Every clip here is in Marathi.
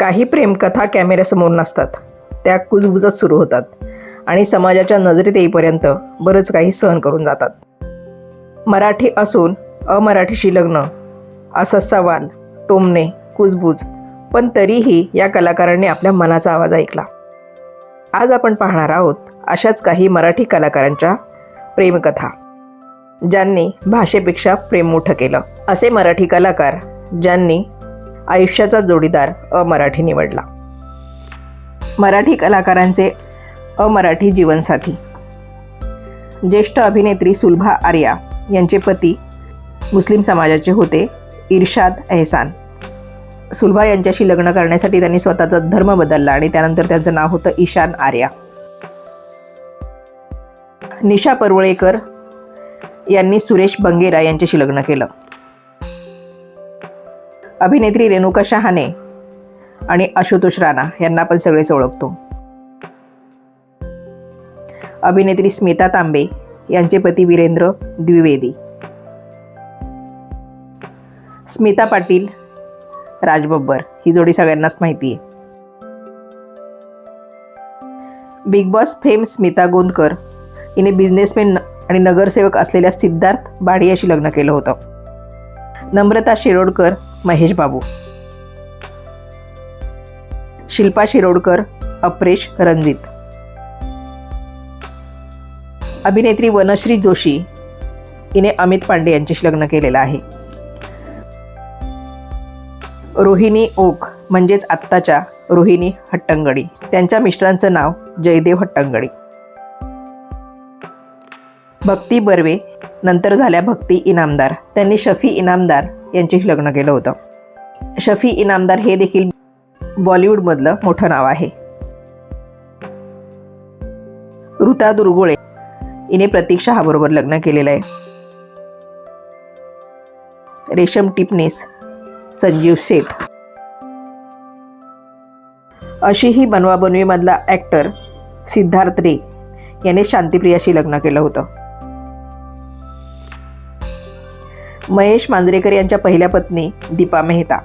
काही प्रेमकथा कॅमेऱ्यासमोर नसतात. त्या कुजबुजत सुरू होतात आणि समाजाच्या नजरेत येईपर्यंत बरंच काही सहन करून जातात. मराठी असून अमराठीशी लग्न असा सवाल टोमणे कुजबूज पण तरीही या कलाकारांनी आपल्या मनाचा आवाज ऐकला. आज आपण पाहणार आहोत अशाच काही मराठी कलाकारांच्या प्रेमकथा ज्यांनी भाषेपेक्षा प्रेम मोठं केलं. असे मराठी कलाकार ज्यांनी आयुष्याचा जोडीदार अमराठी निवडला. मराठी कलाकारांचे अमराठी जीवनसाथी. ज्येष्ठ अभिनेत्री सुलभा आर्या यांचे पती मुस्लिम समाजाचे होते इर्शाद एहसान. सुलभा यांच्याशी लग्न करण्यासाठी त्यांनी स्वतःचा धर्म बदलला आणि त्यानंतर त्यांचं नाव होतं ईशान आर्या. निशा परवळेकर यांनी सुरेश बंगेरा यांच्याशी लग्न केलं. अभिनेत्री रेणुका शहाणे आणि आशुतोष राणा यांना आपण सगळेच ओळखतो. अभिनेत्री स्मिता तांबे यांचे पती वीरेंद्र द्विवेदी. स्मिता पाटील राज बब्बर ही जोडी सगळ्यांनाच माहिती आहे Bigg Boss fame Smita Gondkar हिने बिझनेसमॅन आणि नगरसेवक असलेल्या सिद्धार्थ बाडियाशी लग्न केलं होतं. नम्रता शिरोडकर महेश बाबू. शिल्पा शिरोडकर अप्रेश रणजित. अभिनेत्री वनश्री जोशी हिने अमित पांडे यांच्याशी लग्न केलेलं आहे. रोहिणी ओक म्हणजेच आत्ताच्या रोहिणी हट्टंगडी. त्यांच्या मिस्टरांचं नाव जयदेव हट्टंगडी. भक्ती बर्वे नंतर झाल्या भक्ती इनामदार. त्यांनी शफी इनामदार यांच्याशी लग्न केलं होतं. शफी इनामदार हे देखील बॉलिवूडमधलं मोठं नाव आहे. ऋता दुर्गुळे हिने प्रतीक शहाबरोबर लग्न केलेलं आहे. रेशम टिपणीस संजीव शेठ अशी ही बनवाबनवीमधला ॲक्टर सिद्धार्थ रे याने शांतिप्रियाशी लग्न केलं होतं. महेश मांजरेकर यांच्या पहिल्या पत्नी दीपा मेहता.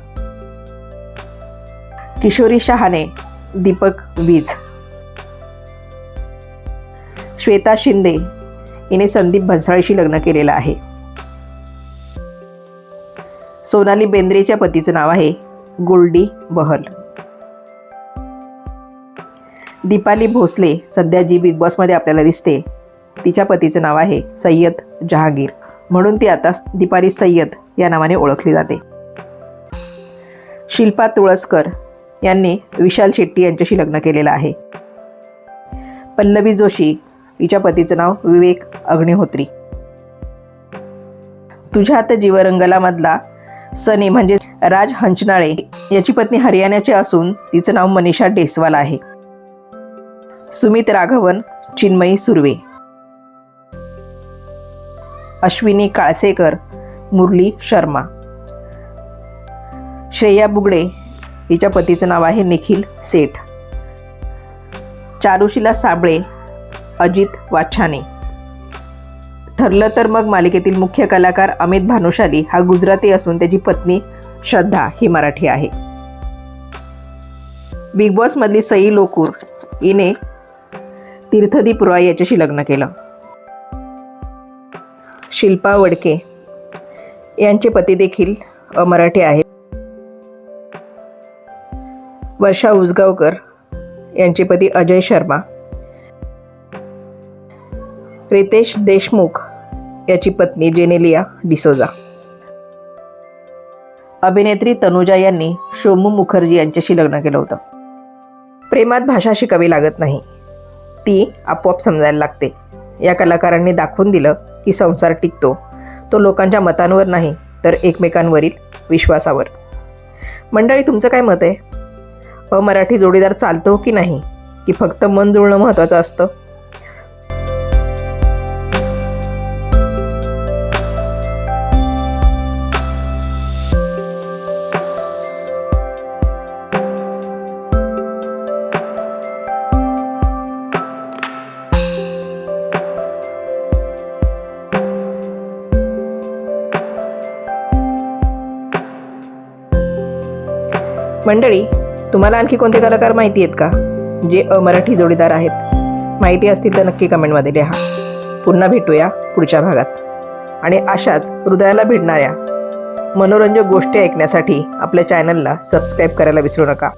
किशोरी शहाणे दीपक वीज. श्वेता शिंदे हिने संदीप भन्साळीशी लग्न केलेलं आहे. सोनाली बेंद्रेच्या पतीचं नाव आहे गोल्डी बहल. दीपाली भोसले सध्या जी बिग बॉसमध्ये आपल्याला दिसते तिच्या पतीचं नाव आहे सय्यद जहांगीर. म्हणून ती आता दीपाली सय्यद या नावाने ओळखली जाते. शिल्पा तुळसकर यांनी विशाल शेट्टी यांच्याशी लग्न केलेलं आहे. पल्लवी जोशी हिच्या पतीचं नाव विवेक अग्निहोत्री. तुझ्या हात जीवरंगलामधला सनी म्हणजे राज हंचनाळे याची पत्नी हरियाणाची असून तिचं नाव मनीषा डेसवाल आहे. सुमित राघवन चिन्मयी सुर्वे. अश्विनी काळसेकर मुरली शर्मा. श्रेया बुगडे हिच्या पतीचं नाव आहे निखिल सेठ. चारुशिला साबळे अजित वाछाने. ठरलं तर मग मालिकेतील मुख्य कलाकार अमित भानुशाली हा गुजराती असून त्याची पत्नी श्रद्धा ही मराठी आहे. बिग बॉसमधली सई लोकूर हिने तीर्थदीप रॉय याच्याशी लग्न केलं. शिल्पा वडके यांचे पती देखील अमराठी आहेत. वर्षा उजगावकर यांचे पती अजय शर्मा. रितेश देशमुख याची पत्नी जेनेलिया डिसोजा. अभिनेत्री तनुजा यांनी शोमू मुखर्जी यांच्याशी लग्न केलं होतं. प्रेमात भाषा शिकावी लागत नाही. ती आपोआप समजायला लागते. या कलाकारांनी दाखवून दिलं की संसार टिकतो. तो लोकांच्या मतांवर नाही तर एकमेकांवरील विश्वासावर. मंडळी तुमचं काय मत आहे? अमराठी जोडीदार चालतो की नाही? की फक्त मन जुळणं महत्त्वाचं असतं? मंडळी तुम्हाला आणखी कोणते कलाकार माहिती आहेत का? जे अमराठी जोडीदार आहेत. माहिती असतील तर नक्की कमेंटमध्ये लिहा. पुन्हा भेटूया पुढच्या भागात. आणि अशाच हृदयाला भिडणाऱ्या मनोरंजक गोष्टी ऐकण्यासाठी आपल्या चॅनलला सबस्क्राईब करायला विसरू नका.